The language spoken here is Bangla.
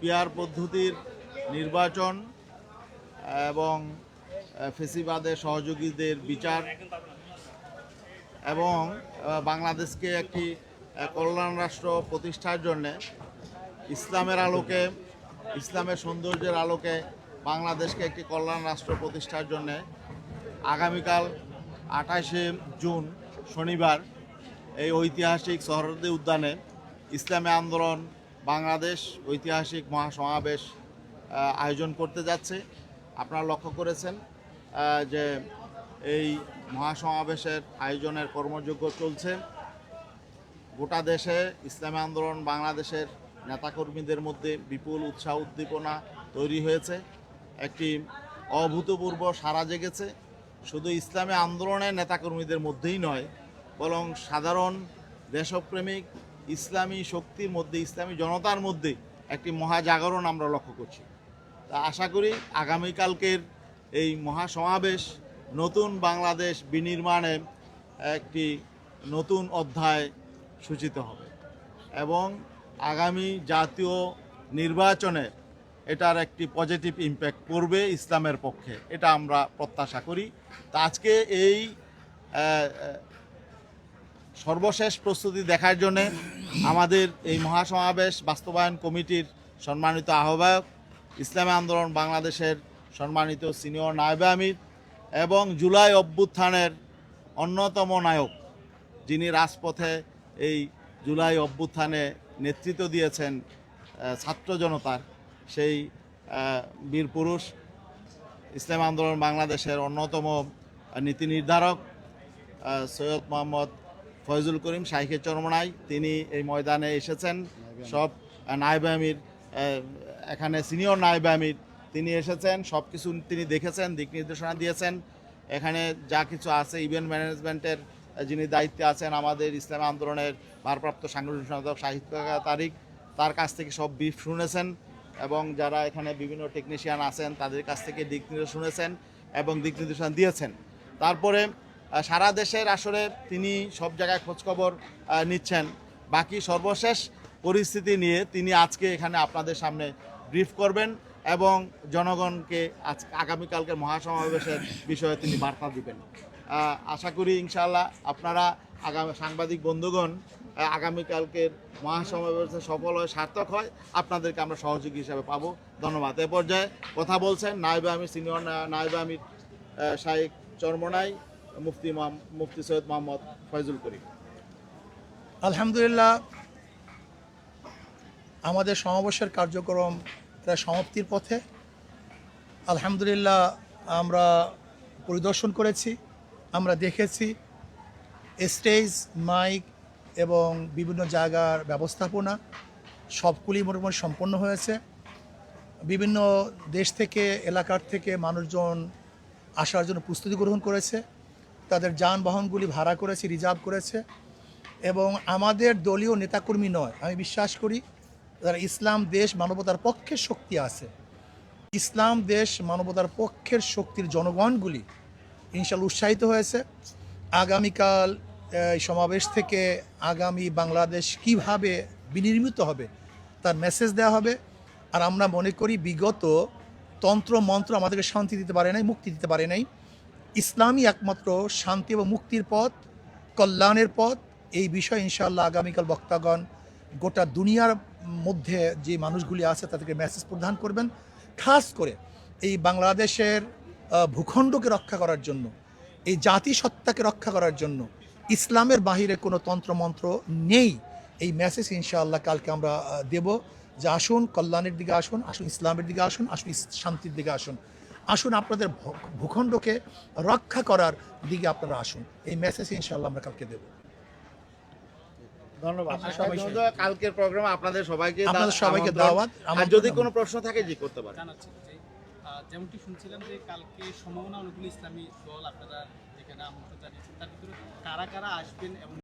পিয়ার পদ্ধতির নির্বাচন এবং ফেসিবাদের সহযোগীদের বিচার এবং বাংলাদেশকে একটি কল্যাণ রাষ্ট্র প্রতিষ্ঠার জন্য ইসলামের আলোকে, ইসলামের সৌন্দর্যের আলোকে বাংলাদেশকে একটি কল্যাণ রাষ্ট্র প্রতিষ্ঠার জন্য আগামীকাল আঠাশে জুন শনিবার এই ঐতিহাসিক সহরদী উদ্যানে ইসলামী আন্দোলন বাংলাদেশ ঐতিহাসিক মহাসমাবেশ আয়োজন করতে যাচ্ছে। আপনারা লক্ষ্য করেছেন যে এই মহাসমাবেশের আয়োজনের কর্মযোগ্য চলছে। গোটা দেশে ইসলামী আন্দোলন বাংলাদেশের নেতাকর্মীদের মধ্যে বিপুল উৎসাহ উদ্দীপনা তৈরি হয়েছে। একটি অভূতপূর্ব সারা জেগেছে। শুধু ইসলামী আন্দোলনের নেতাকর্মীদের মধ্যেই নয়, বরং সাধারণ দেশপ্রেমিক ইসলামী শক্তির মধ্যে, ইসলামী জনতার মধ্যে একটি মহাজাগরণ আমরা লক্ষ্য করছি। তা আশা করি আগামীকালকের এই মহাসমাবেশ নতুন বাংলাদেশ বিনির্মাণে একটি নতুন অধ্যায় সূচিত হবে এবং আগামী জাতীয় নির্বাচনে এটার একটি পজিটিভ ইম্প্যাক্ট পড়বে ইসলামের পক্ষে, এটা আমরা প্রত্যাশা করি। তা আজকে এই সর্বশেষ প্রস্তুতি দেখার জন্য আমাদের এই মহাসমাবেশ বাস্তবায়ন কমিটির সম্মানিত আহ্বায়ক, ইসলামী আন্দোলন বাংলাদেশের সম্মানিত সিনিয়র নায়েবে আমির এবং জুলাই অভ্যুত্থানের অন্যতম নায়ক যিনি রাজপথে এই জুলাই অভ্যুত্থানে নেতৃত্ব দিয়েছেন ছাত্র জনতার সেই বীর পুরুষ, ইসলাম আন্দোলন বাংলাদেশের অন্যতম নীতি নির্ধারক সৈয়দ মোহাম্মদ ফয়জুল করিম, শাইখে চরমনাই, তিনি এই ময়দানে এসেছেন। সব নায়েব আমির এখানে সিনিয়র নায়েব আমির, তিনি এসেছেন। সব কিছু তিনি দেখেছেন, দিক নির্দেশনা দিয়েছেন। এখানে যা কিছু আছে, ইভেন্ট ম্যানেজমেন্টের যিনি দায়িত্বে আছেন, আমাদের ইসলাম আন্দোলনের ভারপ্রাপ্ত সাংগঠনিক সম্পাদক সাহিত্য তারিক, তার কাছ থেকে সব বিফ শুনেছেন এবং যারা এখানে বিভিন্ন টেকনিশিয়ান আছেন, তাদের কাছ থেকে দিক নির্দেশ শুনেছেন এবং দিক নির্দেশনা দিয়েছেন। তারপরে সারা দেশের আসলে তিনি সব জায়গায় খোঁজখবর নিচ্ছেন। বাকি সর্বশেষ পরিস্থিতি নিয়ে তিনি আজকে এখানে আপনাদের সামনে ব্রিফ করবেন এবং জনগণকে আজ আগামীকালকে মহাসমাবেশের বিষয়ে তিনি বার্তা দিবেন। আশা করি ইনশাল্লাহ আপনারা আগামী সাংবাদিক বন্ধুগণ আগামীকালকের মহাসমাবেশে সফল হয় সার্থক হয় আপনাদেরকে আমরা সহযোগী হিসাবে পাবো। ধন্যবাদ। এ পর্যায়ে কথা বলছেন নাইবে আমির সিনিয়র নাইবে আমির আহ, শাহেক চরমনাই। মুফতি মোহাম- মুফতি সৈয়দ মোহাম্মদ ফয়জুল করিম। আলহামদুলিল্লাহ, আমাদের সমাবেশের কার্যক্রম প্রায় সমাপ্তির পথে। আলহামদুলিল্লাহ, আমরা পরিদর্শন করেছি, আমরা দেখেছি স্টেজ, মাইক এবং বিভিন্ন জায়গার ব্যবস্থাপনা সবগুলি মোটামুটি সম্পন্ন হয়েছে। বিভিন্ন দেশ থেকে, এলাকার থেকে মানুষজন আসার জন্য প্রস্তুতি গ্রহণ করেছে। তাদের যানবাহনগুলি ভাড়া করেছে রিজার্ভ করেছে এবং আমাদের দলীয় নেতাকর্মী নয়, আমি বিশ্বাস করি যারা ইসলাম দেশ মানবতার পক্ষের শক্তি আছে। ইসলাম দেশ মানবতার পক্ষের শক্তির জনগণগুলি ইনশাল উৎসাহিত হয়েছে। আগামীকাল এই সমাবেশ থেকে আগামী বাংলাদেশ কীভাবে বিনির্মিত হবে তার মেসেজ দেওয়া হবে। আর আমরা মনে করি বিগত তন্ত্র মন্ত্র আমাদেরকে শান্তি দিতে পারে নাই, মুক্তি দিতে পারে নাই। ইসলামই একমাত্র শান্তি এবং মুক্তির পথ, কল্যাণের পথ। এই বিষয়ে ইনশাআল্লাহ আগামীকাল বক্তাগণ গোটা দুনিয়ার মধ্যে যে মানুষগুলি আছে তাদেরকে মেসেজ প্রদান করবেন। খাস করে এই বাংলাদেশের ভূখণ্ডকে রক্ষা করার জন্য, এই জাতিসত্তাকে রক্ষা করার জন্য ইসলামের বাহিরে কোনো তন্ত্রমন্ত্র নেই। এই মেসেজ ইনশাআল্লাহ কালকে আমরা দেব যে আসুন, কল্যাণের দিকে আসুন আসুন ইসলামের দিকে আসুন আসুন শান্তির দিকে আসুন। আসুন আপনাদের ভূখণ্ডকে রক্ষা করার দিকে আপনারা আসুন। এই মেসেজ ইনশাআল্লাহ আমরা কালকে দেবো। ধন্যবাদ। কালকের প্রোগ্রামে আপনাদের সবাইকে আপনাদের সবাইকে দাওয়াত, আর যদি কোনো প্রশ্ন থাকে জি করতে পারেন। যেমনটি শুনছিলাম যে কালকে সম্ভাবনা অনুকূল ইসলামী দল আপনারা যেখানে আমন্ত্রণ জানিয়েছেন তার ভিতরে কারা কারা আসবেন এবং